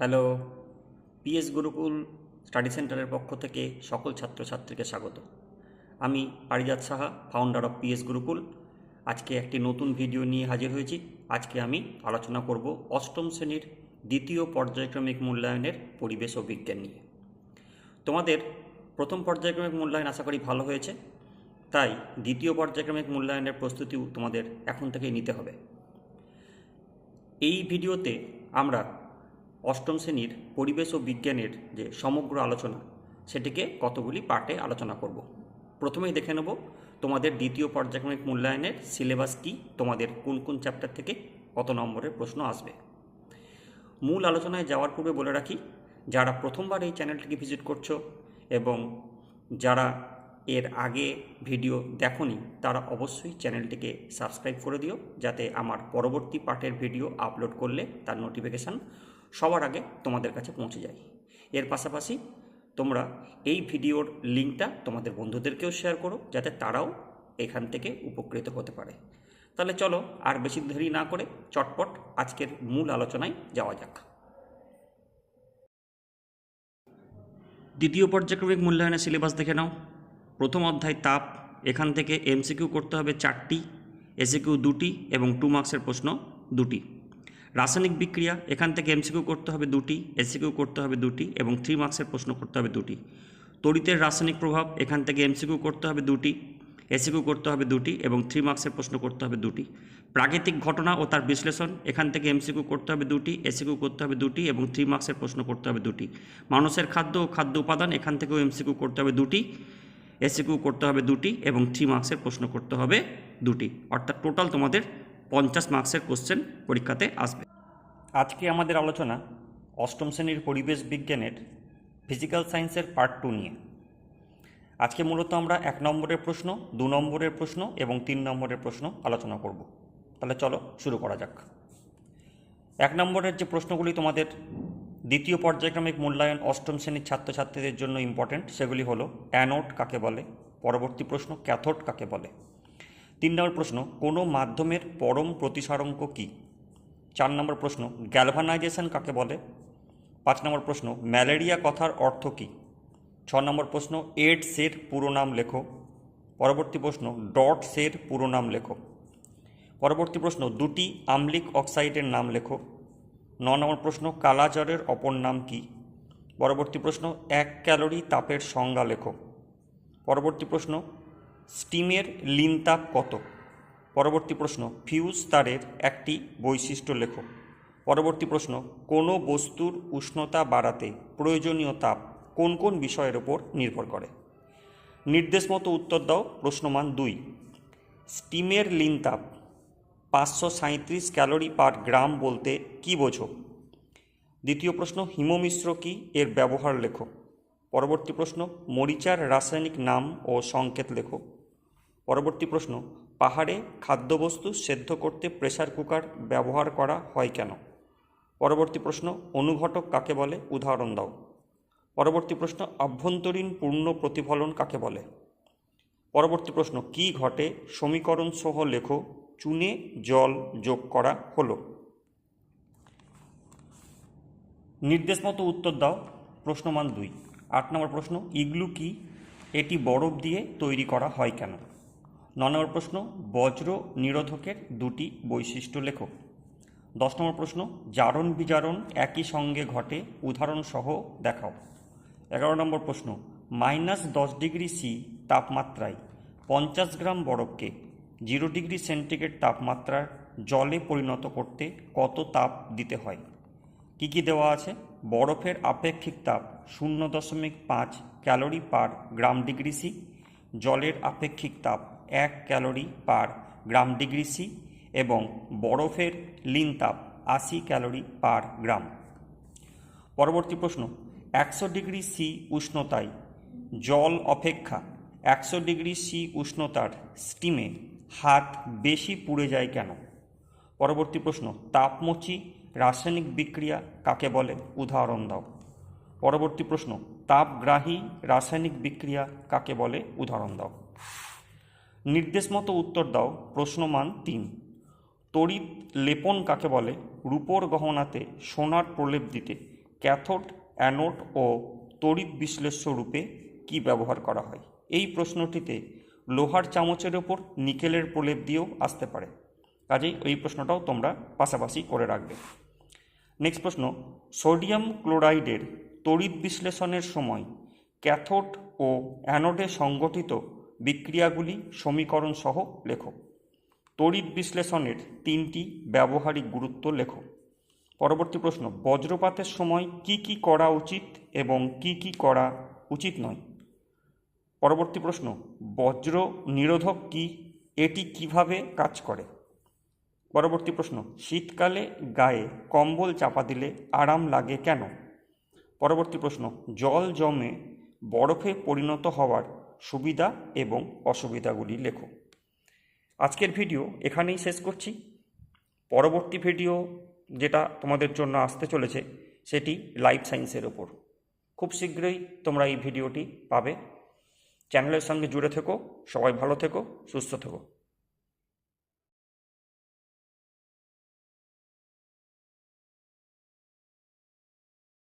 Hello PS Gurukul study সেন্টারের পক্ষ থেকে সকল ছাত্রছাত্রীকে স্বাগত। আমি Parijat Saha founder of PS Gurukul. আজকে একটি নতুন ভিডিও নিয়ে হাজির হয়েছি। আজকে আমি আলোচনা করব অষ্টম শ্রেণির দ্বিতীয় পর্যায়ক্রমিক মূল্যায়নের পরিবেশ ও বিজ্ঞান নিয়ে। তোমাদের প্রথম পর্যায়ক্রমিক মূল্যায়ন আশা করি ভালো হয়েছে, তাই দ্বিতীয় পর্যায়ক্রমিক মূল্যায়নের প্রস্তুতিও তোমাদের এখন থেকেই নিতে হবে। এই ভিডিওতে আমরা অষ্টম শ্রেণির পরিবেশ ও বিজ্ঞানের যে সমগ্র আলোচনা, সেটিকে কতগুলি পার্টে আলোচনা করব। প্রথমেই দেখে নেব তোমাদের দ্বিতীয় পর্যায়ক্রমিক মূল্যায়নের সিলেবাস কি, তোমাদের কোন কোন চ্যাপ্টার থেকে কত নম্বরের প্রশ্ন আসবে। মূল আলোচনায় যাওয়ার পূর্বে বলে রাখি, যারা প্রথমবার এই চ্যানেলটিকে ভিজিট করছ এবং যারা এর আগে ভিডিও দেখনি, তারা অবশ্যই চ্যানেলটিকে সাবস্ক্রাইব করে দিও, যাতে আমার পরবর্তী পার্টের ভিডিও আপলোড করলে তার নোটিফিকেশান সবার আগে তোমাদের কাছে পৌঁছে যায়। এর পাশাপাশি তোমরা এই ভিডিওর লিঙ্কটা তোমাদের বন্ধুদেরকেও শেয়ার করো, যাতে তারাও এখান থেকে উপকৃত হতে পারে। তাহলে চলো আর বেশি দেরি না করে চটপট আজকের মূল আলোচনায় যাওয়া যাক। দ্বিতীয় পর্যায়ক্রমিক মূল্যায়নের সিলেবাস দেখে নাও। প্রথম অধ্যায় তাপ এখান থেকে এমসিকিউ করতে হবে চারটি এসিকিউ দুটি এবং টু মার্কসের প্রশ্ন দুটি রাসায়নিক বিক্রিয়া এখান থেকে এমসিকিউ করতে হবে দুটি এসিকিউ করতে হবে দুটি এবং থ্রি মার্কসের প্রশ্ন করতে হবে দুটি তড়িতের রাসায়নিক প্রভাব এখান থেকে এমসিকিউ করতে হবে দুটি এসিকিউ করতে হবে দুটি এবং থ্রি মার্কসের প্রশ্ন করতে হবে দুটি প্রাকৃতিক ঘটনা ও তার বিশ্লেষণ এখান থেকে এমসিকিউ করতে হবে দুটি এসিকিউ করতে হবে দুটি এবং থ্রি মার্কসের প্রশ্ন করতে হবে দুটি মানুষের খাদ্য ও খাদ্য উপাদান এখান থেকেও এমসিকিউ করতে হবে দুটি এসিকিউ করতে হবে দুটি এবং থ্রি মার্কসের প্রশ্ন করতে হবে দুটি। অর্থাৎ টোটাল তোমাদের পঞ্চাশ মার্কসের কোশ্চেন পরীক্ষাতে আসবে। আজকে আমাদের আলোচনা অষ্টম শ্রেণির পরিবেশ বিজ্ঞানের ফিজিক্যাল সায়েন্সের পার্ট টু নিয়ে। আজকে মূলত আমরা এক নম্বরের প্রশ্ন, দু নম্বরের প্রশ্ন এবং তিন নম্বরের প্রশ্ন আলোচনা করব। তাহলে চলো শুরু করা যাক। এক নম্বরের যে প্রশ্নগুলি তোমাদের দ্বিতীয় পর্যায়ক্রমিক মূল্যায়ন অষ্টম শ্রেণির ছাত্রছাত্রীদের জন্য ইম্পর্টেন্ট সেগুলি হলো অ্যানোড কাকে বলে, পরবর্তী প্রশ্ন ক্যাথোড কাকে বলে। তিন নম্বর প্রশ্ন, কোনো মাধ্যমের পরম প্রতিসারঙ্ক কী? চার নম্বর প্রশ্ন গ্যালভানাইজেশন কাকে বলে? পাঁচ নম্বর প্রশ্ন ম্যালেরিয়া কথার অর্থ কী? ছ নম্বর প্রশ্ন এইডসের পুরো নাম লেখো। পরবর্তী প্রশ্ন ডটসের পুরো নাম লেখো। পরবর্তী প্রশ্ন, দুটি আম্লিক অক্সাইডের নাম লেখো। ন নম্বর প্রশ্ন কালাজ্বরের অপর নাম কী? পরবর্তী প্রশ্ন, এক ক্যালোরি তাপের সংজ্ঞা লেখো। পরবর্তী প্রশ্ন, স্টিমের লিন তাপ কত? পরবর্তী প্রশ্ন, ফিউজ তারের একটি বৈশিষ্ট্য লেখো। পরবর্তী প্রশ্ন, কোনো বস্তুর উষ্ণতা বাড়াতে প্রয়োজনীয় তাপ কোন কোন বিষয়ের ওপর নির্ভর করে? নির্দেশ মতো উত্তর দাও, প্রশ্নমান দুই। স্টিমের লিন তাপ পাঁচশো সাঁত্রিশ ক্যালোরি পার গ্রাম বলতে কি বোঝো? দ্বিতীয় প্রশ্ন হিমমিশ্র কি? এর ব্যবহার লেখো। পরবর্তী প্রশ্ন, মরিচার রাসায়নিক নাম ও সংকেত লেখো। পরবর্তী প্রশ্ন, পাহাড়ে খাদ্যবস্তু সেদ্ধ করতে প্রেসার কুকার ব্যবহার করা হয় কেন? পরবর্তী প্রশ্ন, অনুঘটক কাকে বলে? উদাহরণ দাও। পরবর্তী প্রশ্ন আভ্যন্তরীণ পূর্ণ প্রতিফলন কাকে বলে? পরবর্তী প্রশ্ন, কি ঘটে? সমীকরণ সহ লেখো। চুনে জল যোগ করা হলো। নির্দেশ মতো উত্তর দাও, প্রশ্নমান দুই। আট নম্বর প্রশ্ন, ইগলু কি এটি বরফ দিয়ে তৈরি করা হয় কেন? ন নম্বর প্রশ্ন, বজ্র নিরোধকের দুটি বৈশিষ্ট্য লেখো। দশ নম্বর প্রশ্ন, জারণ বিজারণ একই সঙ্গে ঘটে, উদাহরণসহ দেখাও। এগারো নম্বর প্রশ্ন, মাইনাস দশ ডিগ্রি সি তাপমাত্রায় পঞ্চাশ গ্রাম বরফকে জিরো ডিগ্রি সেন্টিগ্রেড তাপমাত্রার জলে পরিণত করতে কত তাপ দিতে হয়? কি কি দেওয়া আছে? বরফের আপেক্ষিক তাপ শূন্য দশমিক পাঁচ calorie per gram degree C, জলের আপেক্ষিক তাপ এক calorie per gram degree C এবং বরফের লিন তাপ আশি ক্যালোরি পার গ্রাম। পরবর্তী প্রশ্ন, একশো ডিগ্রি সি উষ্ণতায় জল অপেক্ষা একশো ডিগ্রি সি উষ্ণতার স্টিমে হাত বেশি পুড়ে যায় কেন? পরবর্তী প্রশ্ন, তাপমোচি রাসায়নিক বিক্রিয়া কাকে বলে? উদাহরণ দাও। পরবর্তী প্রশ্ন, তাপগ্রাহী রাসায়নিক বিক্রিয়া কাকে বলে? উদাহরণ দাও। নির্দেশ মতো উত্তর দাও, প্রশ্নমান তিন। তড়িৎ লেপন কাকে বলে? রূপোর গহনাতে সোনার প্রলেপ দিতে। ক্যাথোড, অ্যানোড ও তড়িৎ বিশ্লেষ্য রূপে কি ব্যবহার করা হয়? এই প্রশ্নটিতে লোহার চামচের ওপর নিকেলের প্রলেপ দিয়েও আসতে পারে। কাজেই এই প্রশ্নটাও তোমরা পাশাপাশি করে রাখবে। নেক্সট প্রশ্ন, সোডিয়াম ক্লোরাইডের তড়িৎ বিশ্লেষণের সময় ক্যাথোড ও অ্যানোডে সংগঠিত বিক্রিয়াগুলি সমীকরণ সহ লেখো। তড়িৎ বিশ্লেষণের তিনটি ব্যবহারিক গুরুত্ব লেখো। পরবর্তী প্রশ্ন, বজ্রপাতের সময় কি কি করা উচিত এবং কি কি করা উচিত নয়? পরবর্তী প্রশ্ন, বজ্র নিরোধক কি? এটি কীভাবে কাজ করে? পরবর্তী প্রশ্ন, শীতকালে গায়ে কম্বল চাপা দিলে আরাম লাগে কেন? পরবর্তী প্রশ্ন, জল জমে বরফে পরিণত হওয়ার সুবিধা এবং অসুবিধাগুলি লেখো। আজকের ভিডিও এখানেই শেষ করছি। পরবর্তী ভিডিও যেটা তোমাদের জন্য আসতে চলেছে, সেটি লাইফ সায়েন্সের ওপর খুব শীঘ্রই তোমরা এই ভিডিওটি পাবে। চ্যানেলের সঙ্গে জুড়ে থেকো সবাই ভালো থেকো সুস্থ থেকো।